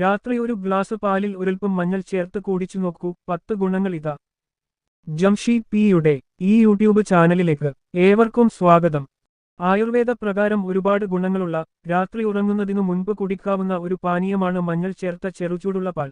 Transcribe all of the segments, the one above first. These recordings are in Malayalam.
രാത്രി ഒരു ഗ്ലാസ് പാലിൽ ഒരൽപ്പം മഞ്ഞൾ ചേർത്ത് കുടിച്ചു നോക്കൂ. പത്ത് ഗുണങ്ങൾ ഇതാ. ജംഷി പിയുടെ ഈ യൂട്യൂബ് ചാനലിലേക്ക് ഏവർക്കും സ്വാഗതം. ആയുർവേദ പ്രകാരം ഒരുപാട് ഗുണങ്ങളുള്ള രാത്രി ഉറങ്ങുന്നതിനു മുൻപ് കുടിക്കാവുന്ന ഒരു പാനീയമാണ് മഞ്ഞൾ ചേർത്ത ചെറുചൂടുള്ള പാൽ.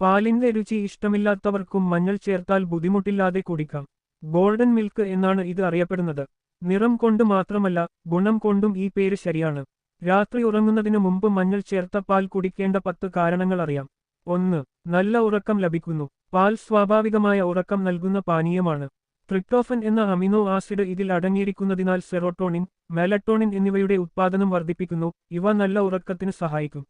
പാലിന്റെ രുചി ഇഷ്ടമില്ലാത്തവർക്കും മഞ്ഞൾ ചേർത്താൽ ബുദ്ധിമുട്ടില്ലാതെ കുടിക്കാം. ഗോൾഡൻ മിൽക്ക് എന്നാണ് ഇത് അറിയപ്പെടുന്നത്. നിറം കൊണ്ട് മാത്രമല്ല ഗുണം കൊണ്ടും ഈ പേര് ശരിയാണ്. രാത്രി ഉറങ്ങുന്നതിനു മുമ്പ് മഞ്ഞൾ ചേർത്ത പാൽ കുടിക്കേണ്ട പത്ത് കാരണങ്ങൾ അറിയാം. ഒന്ന് നല്ല ഉറക്കം ലഭിക്കുന്നു. പാൽ സ്വാഭാവികമായ ഉറക്കം നൽകുന്ന പാനീയമാണ്. ട്രിപ്റ്റോഫൻ എന്ന അമിനോ ആസിഡ് ഇതിൽ അടങ്ങിയിരിക്കുന്നതിനാൽ സെറോട്ടോണിൻ മെലട്ടോണിൻ എന്നിവയുടെ ഉത്പാദനം വർദ്ധിപ്പിക്കുന്നു. ഇവ നല്ല ഉറക്കത്തിന് സഹായിക്കും.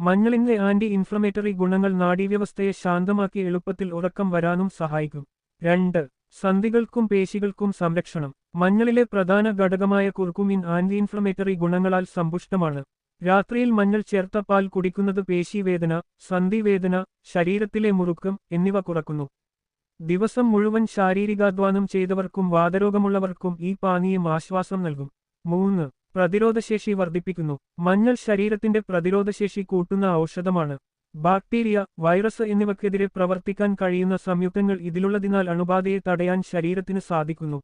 മഞ്ഞളിന്റെ ആന്റി ഇൻഫ്ലമേറ്ററി ഗുണങ്ങൾ നാഡീവ്യവസ്ഥയെ ശാന്തമാക്കി എളുപ്പത്തിൽ ഉറക്കം വരാനും സഹായിക്കും. രണ്ട് സന്ധികൾക്കും പേശികൾക്കും സംരക്ഷണം. മഞ്ഞളിലെ പ്രധാന ഘടകമായ കുർക്കുമിൻ ആന്റി ഇൻഫ്ലമേറ്ററി ഗുണങ്ങളാൽ സമ്പുഷ്ടമാണ്. രാത്രിയിൽ മഞ്ഞൾ ചേർത്ത പാൽ കുടിക്കുന്നത് പേശിവേദന സന്ധിവേദന ശരീരത്തിലെ മുറുക്കം എന്നിവ കുറക്കുന്നു. ദിവസം മുഴുവൻ ശാരീരികാധ്വാനം ചെയ്തവർക്കും വാതരോഗമുള്ളവർക്കും ഈ പാനീയം ആശ്വാസം നൽകും. മൂന്ന് പ്രതിരോധശേഷി വർദ്ധിപ്പിക്കുന്നു. മഞ്ഞൾ ശരീരത്തിന്റെ പ്രതിരോധശേഷി കൂട്ടുന്ന ഔഷധമാണ്. ബാക്ടീരിയ വൈറസ് എന്നിവക്കെതിരെ പ്രവർത്തിക്കാൻ കഴിയുന്ന സംയുക്തങ്ങൾ ഇതിലുള്ളതിനാൽ അണുബാധയെ തടയാൻ ശരീരത്തിന് സാധിക്കുന്നു.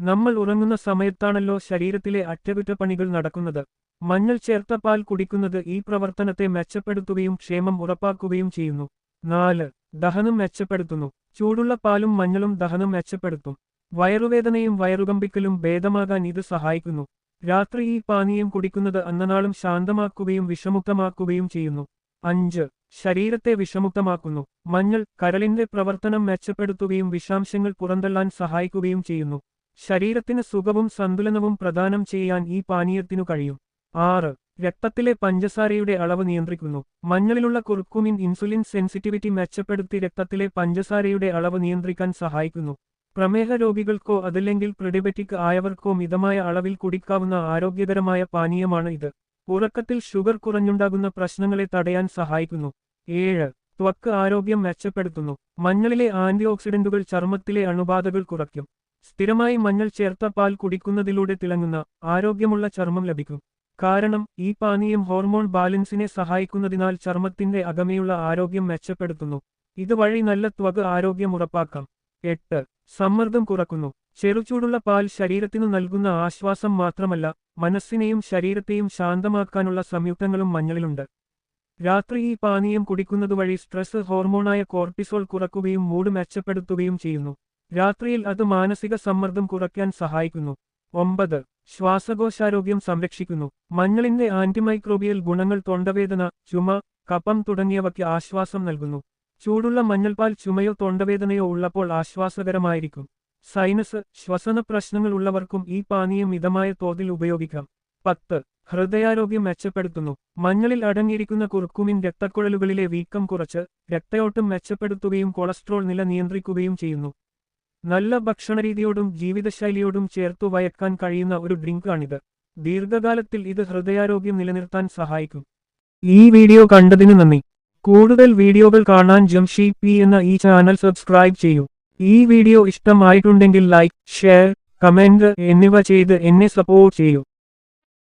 നമ്മൾ ഉറങ്ങുന്ന സമയത്താണല്ലോ ശരീരത്തിലെ അറ്റകുറ്റപ്പണികൾ നടക്കുന്നത്. മഞ്ഞൾ ചേർത്ത പാൽ കുടിക്കുന്നത് ഈ പ്രവർത്തനത്തെ മെച്ചപ്പെടുത്തുകയും ക്ഷേമം ഉറപ്പാക്കുകയും ചെയ്യുന്നു. നാല് ദഹനം മെച്ചപ്പെടുത്തുന്നു. ചൂടുള്ള പാലും മഞ്ഞളും ദഹനം മെച്ചപ്പെടുത്തും. വയറുവേദനയും വയറുകമ്പിക്കലും ഭേദമാകാൻ ഇത് സഹായിക്കുന്നു. രാത്രി ഈ പാനീയം കുടിക്കുന്നത് അന്നനാളും ശാന്തമാക്കുകയും വിഷമുക്തമാക്കുകയും ചെയ്യുന്നു. അഞ്ച് ശരീരത്തെ വിഷമുക്തമാക്കുന്നു. മഞ്ഞൾ കരളിന്റെ പ്രവർത്തനം മെച്ചപ്പെടുത്തുകയും വിഷാംശങ്ങൾ പുറന്തള്ളാൻ സഹായിക്കുകയും ചെയ്യുന്നു. ശരീരത്തിന് സുഖവും സന്തുലനവും പ്രദാനം ചെയ്യാൻ ഈ പാനീയത്തിനു കഴിയും. ആറ്. രക്തത്തിലെ പഞ്ചസാരയുടെ അളവ് നിയന്ത്രിക്കുന്നു. മഞ്ഞളിലുള്ള കുർക്കുമിൻ ഇൻസുലിൻ സെൻസിറ്റിവിറ്റി മെച്ചപ്പെടുത്തി രക്തത്തിലെ പഞ്ചസാരയുടെ അളവ് നിയന്ത്രിക്കാൻ സഹായിക്കുന്നു. പ്രമേഹ രോഗികൾക്കോ അതല്ലെങ്കിൽ പ്രിഡിബറ്റിക് ആയവർക്കോ മിതമായ അളവിൽ കുടിക്കാവുന്ന ആരോഗ്യകരമായ പാനീയമാണ് ഇത്. ഉറക്കത്തിൽ ഷുഗർ കുറഞ്ഞുണ്ടാകുന്ന പ്രശ്നങ്ങളെ തടയാൻ സഹായിക്കുന്നു. ഏഴ്. ത്വക്ക് ആരോഗ്യം മെച്ചപ്പെടുത്തുന്നു. മഞ്ഞളിലെ ആന്റിഓക്സിഡന്റുകൾ ചർമ്മത്തിലെ അണുബാധകൾ കുറയ്ക്കും. സ്ഥിരമായി മഞ്ഞൾ ചേർത്ത പാൽ കുടിക്കുന്നതിലൂടെ തിളങ്ങുന്ന ആരോഗ്യമുള്ള ചർമ്മം ലഭിക്കും. കാരണം ഈ പാനീയം ഹോർമോൺ ബാലൻസിനെ സഹായിക്കുന്നതിനാൽ ചർമ്മത്തിന്റെ അകമയുള്ള ആരോഗ്യം മെച്ചപ്പെടുത്തുന്നു. ഇതുവഴി നല്ല ത്വക ആരോഗ്യം ഉറപ്പാക്കാം. എട്ട്. സമ്മർദ്ദം കുറക്കുന്നു ചെറുചൂടുള്ള പാൽ ശരീരത്തിനു നൽകുന്ന ആശ്വാസം മാത്രമല്ല മനസ്സിനെയും ശരീരത്തെയും ശാന്തമാക്കാനുള്ള സംയുക്തങ്ങളും മഞ്ഞളിലുണ്ട്. രാത്രി ഈ പാനീയം കുടിക്കുന്നത് വഴി സ്ട്രെസ് ഹോർമോണായ കോർട്ടിസോൾ കുറക്കുകയും മൂഡ് മെച്ചപ്പെടുത്തുകയും ചെയ്യുന്നു. രാത്രിയിൽ അത് മാനസിക സമ്മർദ്ദം കുറയ്ക്കാൻ സഹായിക്കുന്നു. ഒമ്പത്. ശ്വാസകോശാരോഗ്യം സംരക്ഷിക്കുന്നു. മഞ്ഞളിന്റെ ആന്റിമൈക്രോബിയൽ ഗുണങ്ങൾ തൊണ്ടവേദന ചുമ കപ്പം തുടങ്ങിയവയ്ക്ക് ആശ്വാസം നൽകുന്നു. ചൂടുള്ള മഞ്ഞൾപാൽ ചുമയോ തൊണ്ടവേദനയോ ഉള്ളപ്പോൾ ആശ്വാസകരമായിരിക്കും. സൈനസ് ശ്വസന പ്രശ്നങ്ങൾ ഉള്ളവർക്കും ഈ പാനീയം മിതമായ തോതിൽ ഉപയോഗിക്കാം. പത്ത്. ഹൃദയാരോഗ്യം മെച്ചപ്പെടുത്തുന്നു. മഞ്ഞളിൽ അടങ്ങിയിരിക്കുന്ന കുർക്കുമിൻ രക്തക്കുഴലുകളിലെ വീക്കം കുറച്ച് രക്തയോട്ടം മെച്ചപ്പെടുത്തുകയും കൊളസ്ട്രോൾ നില നിയന്ത്രിക്കുകയും ചെയ്യുന്നു. നല്ല ഭക്ഷണരീതിയോടും ജീവിതശൈലിയോടും ചേർത്തു വയക്കാൻ കഴിയുന്ന ഒരു ഡ്രിങ്കാണിത്. ദീർഘകാലത്തിൽ ഇത് ഹൃദയാരോഗ്യം നിലനിർത്താൻ സഹായിക്കും. ഈ വീഡിയോ കണ്ടതിന് നന്ദി. കൂടുതൽ വീഡിയോകൾ കാണാൻ ജംഷി പി എന്ന ഈ ചാനൽ സബ്സ്ക്രൈബ് ചെയ്യൂ. ഈ വീഡിയോ ഇഷ്ടമായിട്ടുണ്ടെങ്കിൽ ലൈക്ക് ഷെയർ കമന്റ് എന്നിവ ചെയ്ത് എന്നെ സപ്പോർട്ട് ചെയ്യൂ.